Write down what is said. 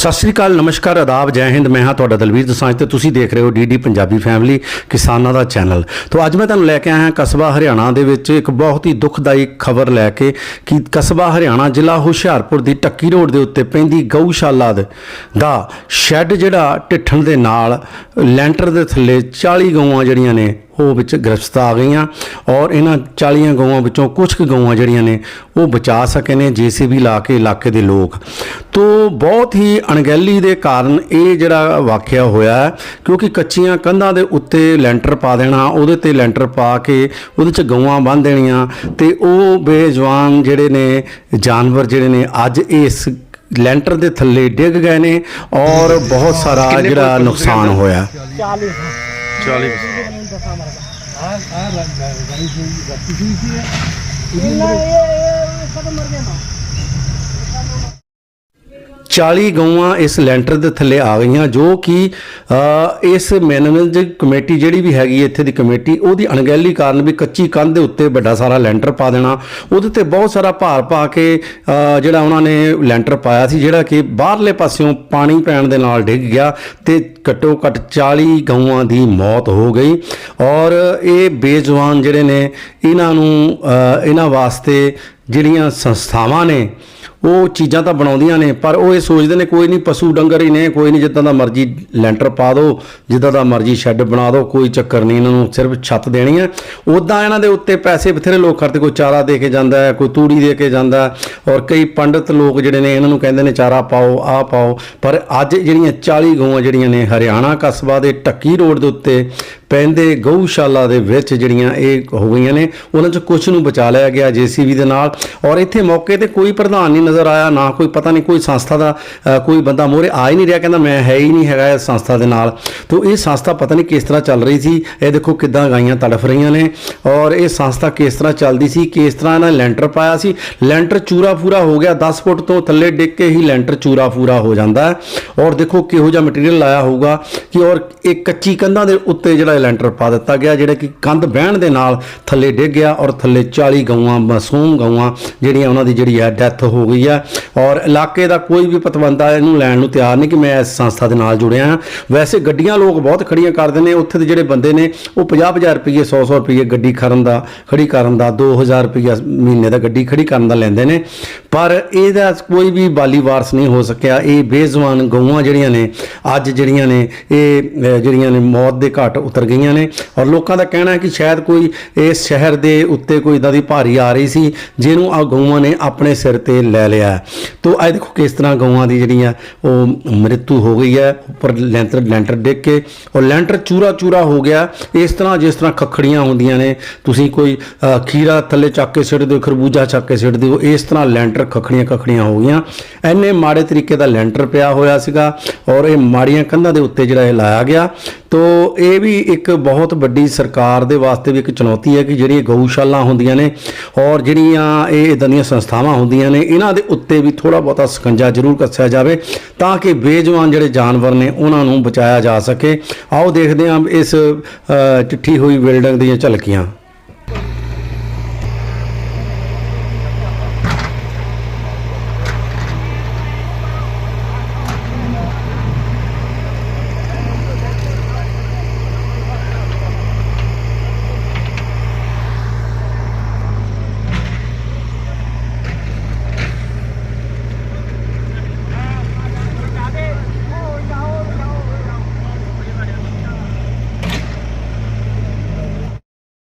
ਸਤਿ ਸ੍ਰੀ ਅਕਾਲ, ਨਮਸਕਾਰ, ਆਦਾਬ, ਜੈ ਹਿੰਦ। ਮੈਂ ਹਾਂ ਤੁਹਾਡਾ ਦਲਵੀਰ ਦਸਾਂਝ ਤੇ ਤੁਸੀਂ ਦੇਖ ਰਹੇ ਹੋ ਡੀਡੀ ਪੰਜਾਬੀ ਫੈਮਿਲੀ ਕਿਸਾਨਾਂ ਦਾ ਚੈਨਲ। ਤੋਂ ਅੱਜ ਮੈਂ ਤੁਹਾਨੂੰ ਲੈ ਕੇ ਆਇਆ ਹਾਂ ਕਸਬਾ ਹਰਿਆਣਾ ਦੇ ਵਿੱਚ ਇੱਕ ਬਹੁਤ ਹੀ ਦੁਖਦਾਈ ਖਬਰ ਲੈ ਕੇ ਕਿ ਕਸਬਾ ਹਰਿਆਣਾ ਜ਼ਿਲ੍ਹਾ ਹੁਸ਼ਿਆਰਪੁਰ ਦੀ ਟੱਕੀ ਰੋਡ ਦੇ ਉੱਤੇ ਪੈਂਦੀ ਗਊਸ਼ਾਲਾ ਦਾ ਸ਼ੈੱਡ ਜਿਹੜਾ ਢਿੱਠਣ ਦੇ ਨਾਲ ਲੈਂਟਰ ਦੇ ਥੱਲੇ 40 ਗਊਆਂ ਜਿਹੜੀਆਂ ਨੇ ਉਹ ਵਿੱਚ ਗ੍ਰਿਫਤ ਆ ਗਈਆਂ ਔਰ ਇਹਨਾਂ 40 ਗਊਆਂ ਵਿੱਚੋਂ ਕੁਝ ਕੁ ਗਊਆਂ ਜਿਹੜੀਆਂ ਨੇ ਉਹ ਬਚਾ ਸਕੇ ਨੇ ਜੀਸੀਬੀ ਲਾ ਕੇ ਇਲਾਕੇ ਦੇ ਲੋਕ। ਤੋਂ ਬਹੁਤ ਹੀ ਅਣਗਹਿਲੀ ਦੇ ਕਾਰਨ ਇਹ ਜਿਹੜਾ ਵਾਕਿਆ ਹੋਇਆ ਹੈ, ਕਿਉਂਕਿ ਕੱਚੀਆਂ ਕੰਧਾਂ ਦੇ ਉੱਤੇ ਲੈਂਟਰ ਪਾ ਦੇਣਾ ਉਹਦੇ ਤੇ ਲੈਂਟਰ ਪਾ ਕੇ ਉਹਦੇ 'ਚ ਗਊਆਂ ਬੰਨ੍ਹ ਦੇਣੀਆਂ ਤੇ ਉਹ ਬੇਜਵਾਨ ਜਿਹੜੇ ਨੇ ਜਾਨਵਰ ਜਿਹੜੇ ਨੇ ਅੱਜ ਇਸ ਲੈਂਟਰ ਦੇ ਥੱਲੇ ਡਿੱਗ ਗਏ ਨੇ ਔਰ ਬਹੁਤ ਸਾਰਾ ਜਿਹੜਾ ਨੁਕਸਾਨ ਹੋਇਆ। 40 40 हाँ हाँ रखी हुई थी ਗਊਆਂ ਇਸ ਲੈਂਟਰ ਦੇ ਥੱਲੇ ਆ ਗਈਆਂ, ਜੋ ਕਿ ਇਸ ਮੈਨੇਜਮੈਂਟ ਕਮੇਟੀ ਜਿਹੜੀ ਵੀ ਹੈਗੀ ਇੱਥੇ ਦੀ ਕਮੇਟੀ, ਉਹਦੀ ਅਣਗਹਿਲੀ ਕਾਰਨ ਵੀ ਕੱਚੀ ਕੰਧ ਦੇ ਉੱਤੇ ਵੱਡਾ ਸਾਰਾ ਲੈਂਟਰ ਪਾ ਦੇਣਾ। ਉਹਦੇ ਤੇ ਬਹੁਤ ਸਾਰਾ ਭਾਰ ਪਾ ਕੇ ਜਿਹੜਾ ਉਹਨਾਂ ਨੇ ਲੈਂਟਰ ਪਾਇਆ ਸੀ, ਜਿਹੜਾ ਕਿ ਬਾਹਰਲੇ ਪਾਸਿਓਂ ਪਾਣੀ ਪੈਣ ਦੇ ਨਾਲ ਡਿੱਗ ਗਿਆ ਤੇ ਘੱਟੋ ਘੱਟ 40 ਗਊਆਂ ਦੀ ਮੌਤ ਹੋ ਗਈ। ਔਰ ਇਹ ਬੇਜਵਾਨ ਜਿਹੜੇ ਨੇ, ਇਹਨਾਂ ਨੂੰ ਇਹਨਾਂ ਵਾਸਤੇ ਜਿਹੜੀਆਂ ਸੰਸਥਾਵਾਂ ਨੇ ਉਹ ਚੀਜ਼ਾਂ ਤਾਂ ਬਣਾਉਂਦੀਆਂ ਨੇ, ਪਰ ਉਹ ਇਹ ਸੋਚਦੇ ਨੇ ਕੋਈ ਨਹੀਂ, ਪਸ਼ੂ ਡੰਗਰ ਹੀ ਨੇ, ਕੋਈ ਨਹੀਂ, ਜਿੱਦਾਂ ਦਾ ਮਰਜ਼ੀ ਲੈਂਟਰ ਪਾ ਦਿਓ ਜਿੱਦਾਂ ਦਾ ਮਰਜ਼ੀ ਸ਼ੈੱਡ ਬਣਾ ਦਿਓ ਕੋਈ ਚੱਕਰ ਨਹੀਂ, ਇਹਨਾਂ ਨੂੰ ਸਿਰਫ ਛੱਤ ਦੇਣੀ ਹੈ। ਉਦਾਂ ਇਹਨਾਂ ਦੇ ਉੱਤੇ ਪੈਸੇ ਬਥੇਰੇ ਲੋਕ ਖਰਚਦੇ ਕੋਈ ਚਾਰਾ ਦੇ ਕੇ ਜਾਂਦਾ ਹੈ, ਕੋਈ ਤੂੜੀ ਦੇ ਕੇ ਜਾਂਦਾ ਔਰ ਕਈ ਪੰਡਤ ਲੋਕ ਜਿਹੜੇ ਨੇ, ਇਹਨਾਂ ਨੂੰ ਕਹਿੰਦੇ ਨੇ, ਚਾਰਾ ਪਾਓ ਆਹ ਪਾਓ। ਪਰ ਅੱਜ ਜਿਹੜੀਆਂ 40 ਗਊਆਂ ਜਿਹੜੀਆਂ ਨੇ, ਹਰਿਆਣਾ ਕਸਬਾ ਦੇ ਟੱਕੀ ਰੋਡ ਦੇ ਉੱਤੇ ਪੈਂਦੇ ਗਊਸ਼ਾਲਾ ਦੇ ਵਿੱਚ ਜਿਹੜੀਆਂ ਇਹ ਹੋ ਗਈਆਂ ਨੇ, ਉਹਨਾਂ ਚ ਕੁਝ ਨੂੰ ਬਚਾ ਲਿਆ ਗਿਆ ਜੀਸੀਬੀ ਦੇ ਨਾਲ। ਔਰ ਇੱਥੇ ਮੌਕੇ ਤੇ ਕੋਈ ਪ੍ਰਧਾਨ ਨਹੀਂ ਨਜ਼ਰ ਆਇਆ, ਨਾ ਕੋਈ ਪਤਾ ਨਹੀਂ ਕੋਈ ਸੰਸਥਾ ਦਾ ਕੋਈ ਬੰਦਾ ਮੋਰੇ ਆ ਹੀ ਨਹੀਂ ਰਿਹਾ, ਕਹਿੰਦਾ ਮੈਂ ਹੈ ਹੀ ਨਹੀਂ ਹੈਗਾ ਇਸ ਸੰਸਥਾ ਦੇ ਨਾਲ। ਤੋਂ ਇਹ ਸੰਸਥਾ ਪਤਾ ਨਹੀਂ ਕਿਸ ਤਰ੍ਹਾਂ ਚੱਲ ਰਹੀ ਸੀ, ਇਹ ਦੇਖੋ ਕਿੱਦਾਂ ਗਾਈਆਂ ਤੜਫ ਰਹੀਆਂ ਨੇ, ਔਰ ਇਹ ਸੰਸਥਾ ਕਿਸ ਤਰ੍ਹਾਂ ਚੱਲਦੀ ਸੀ, ਕਿਸ ਤਰ੍ਹਾਂ ਇਹਨਾਂ ਨੇ ਲੈਂਟਰ ਪਾਇਆ ਸੀ। ਲੈਂਟਰ ਚੂਰਾ ਪੂਰਾ ਹੋ ਗਿਆ 10 ਫੁੱਟ ਤੋਂ ਥੱਲੇ ਡਿੱਗ ਕੇ ਹੀ ਲੈਂਟਰ ਚੂਰਾ ਪੂਰਾ ਹੋ ਜਾਂਦਾ ਹੈ। ਔਰ ਦੇਖੋ ਕਿਹੋ ਜਿਹਾ ਮਟੀਰੀਅਲ ਲਾਇਆ ਹੋਊਗਾ ਕਿ, ਔਰ ਇਹ ਕੱਚੀ ਕੰਧਾਂ ਦੇ ਉੱਤੇ ਜਿਹੜਾ ਲੈਂਟਰ ਪਾ ਦਿੱਤਾ ਗਿਆ, ਜਿਹੜਾ ਕਿ ਕੰਧ ਬਹਿਣ ਦੇ ਨਾਲ ਥੱਲੇ ਡਿੱਗ ਗਿਆ, ਔਰ ਥੱਲੇ 40 ਗਊਆਂ, ਮਾਸੂਮ ਗਊਆਂ, ਜਿਹੜੀਆਂ ਉਹਨਾਂ ਦੀ ਜਿਹੜੀ ਹੈ ਡੈਥ ਹੋ ਹੋ ਗਈ ਆ। ਔਰ ਇਲਾਕੇ ਦਾ ਕੋਈ ਵੀ ਪਤਵੰਦਾ ਇਹਨੂੰ ਲੈਣ ਨੂੰ ਤਿਆਰ ਨਹੀਂ ਕਿ ਮੈਂ ਇਸ ਸੰਸਥਾ ਦੇ ਨਾਲ ਜੁੜਿਆ ਹਾਂ। ਵੈਸੇ ਗੱਡੀਆਂ ਲੋਕ ਬਹੁਤ ਖੜੀਆਂ ਕਰਦੇ ਨੇ। ਉੱਥੇ ਦੇ ਜਿਹੜੇ ਬੰਦੇ ਨੇ, ਉਹ 50-50 ਰੁਪਏ 100-100 ਰੁਪਏ ਗੱਡੀ ਖੜਨ ਦਾ, ਖੜੀ ਕਰਨ ਦਾ 2000 ਰੁਪਏ ਮਹੀਨੇ ਦਾ ਗੱਡੀ ਖੜੀ ਕਰਨ ਦਾ ਲੈਂਦੇ ਨੇ। ਪਰ ਇਹਦਾ ਕੋਈ ਵੀ ਬਾਲੀ ਵਾਰਸ ਨਹੀਂ ਹੋ ਸਕਿਆ। ਇਹ ਬੇਜ਼ੁਬਾਨ ਗਊਆਂ ਜਿਹੜੀਆਂ ਨੇ, ਅੱਜ ਜਿਹੜੀਆਂ ਨੇ, ਇਹ ਜਿਹੜੀਆਂ ਨੇ ਮੌਤ ਦੇ ਘਾਟ ਉਤਰ ਗਈਆਂ ਨੇ। ਔਰ ਲੋਕਾਂ ਦਾ ਕਹਿਣਾ ਹੈ ਕਿ ਸ਼ਾਇਦ ਕੋਈ ਇਸ ਸ਼ਹਿਰ ਦੇ ਉੱਤੇ ਕੋਈ ਇਦਾਂ ਦੀ ਭਾਰੀ ਆ ਰਹੀ ਸੀ, ਜਿਹਨੂੰ ਆ ਗਊਆਂ ਨੇ ਆਪਣੇ ਸਿਰ ਤੇ ਲੈ ਲਿਆ। ਤੋ ਇਹ ਦੇਖੋ ਕਿਸ ਤਰ੍ਹਾਂ ਗਊਆਂ ਦੀ ਜਿਹੜੀਆਂ ਉਹ ਮ੍ਰਿਤੂ ਹੋ ਗਈ ਹੈ। ਉੱਪਰ ਲੈਂਟਰ ਲੈਂਟਰ ਡਿੱਗ ਕੇ ਔਰ ਲੈਂਟਰ ਚੂਰਾ ਚੂਰਾ ਹੋ ਗਿਆ। ਇਸ ਤਰ੍ਹਾਂ ਜਿਸ ਤਰ੍ਹਾਂ ਖੱਖੜੀਆਂ ਹੁੰਦੀਆਂ ਨੇ, ਤੁਸੀਂ ਕੋਈ ਖੀਰਾ ਥੱਲੇ ਚੱਕ ਕੇ ਸਿੱਟ ਦਿਓ, ਖਰਬੂਜਾ ਚੱਕ ਕੇ ਸਿੱਟ ਦਿਓ, ਇਸ ਤਰ੍ਹਾਂ ਲੈਂਟਰ ਖੱਖੜੀਆਂ ਖੱਖੜੀਆਂ ਹੋ ਗਈਆਂ। ਐਨੇ ਮਾੜੇ ਤਰੀਕੇ ਦਾ ਲੈਂਟਰ ਪਿਆ ਹੋਇਆ ਸੀਗਾ ਔਰ ਇਹ ਮਾੜੀਆਂ ਕੰਧਾਂ ਦੇ ਉੱਤੇ ਜਿਹੜਾ ਇਹ ਲਾਇਆ ਗਿਆ। ਤੋ ਇਹ ਵੀ ਇੱਕ ਬਹੁਤ ਵੱਡੀ ਸਰਕਾਰ ਦੇ ਵਾਸਤੇ ਵੀ ਇੱਕ ਚੁਣੌਤੀ ਹੈ ਕਿ ਜਿਹੜੀ ਗਊਸ਼ਾਲਾ ਹੁੰਦੀਆਂ ਨੇ ਔਰ ਜਿਹੜੀਆਂ ਇਹ ਇਦਾਂ ਦੀਆਂ ਸੰਸਥਾਵਾਂ ਹੁੰਦੀਆਂ ਨੇ, ਇਹਨਾਂ ਦੇ ਉੱਤੇ ਵੀ ਥੋੜਾ ਬਹੁਤਾ ਸਕੰਜਾ ਜ਼ਰੂਰ ਕੱਸਿਆ ਜਾਵੇ ਤਾਂ ਕਿ ਬੇਜਵਾਨ ਜਿਹੜੇ ਜਾਨਵਰ ਨੇ, ਉਹਨਾਂ ਨੂੰ ਬਚਾਇਆ ਜਾ ਸਕੇ। ਆਓ ਦੇਖਦੇ ਹਾਂ ਇਸ ਚਿੱਠੀ ਹੋਈ ਬਿਲਡਿੰਗ ਦੀਆਂ ਝਲਕੀਆਂ।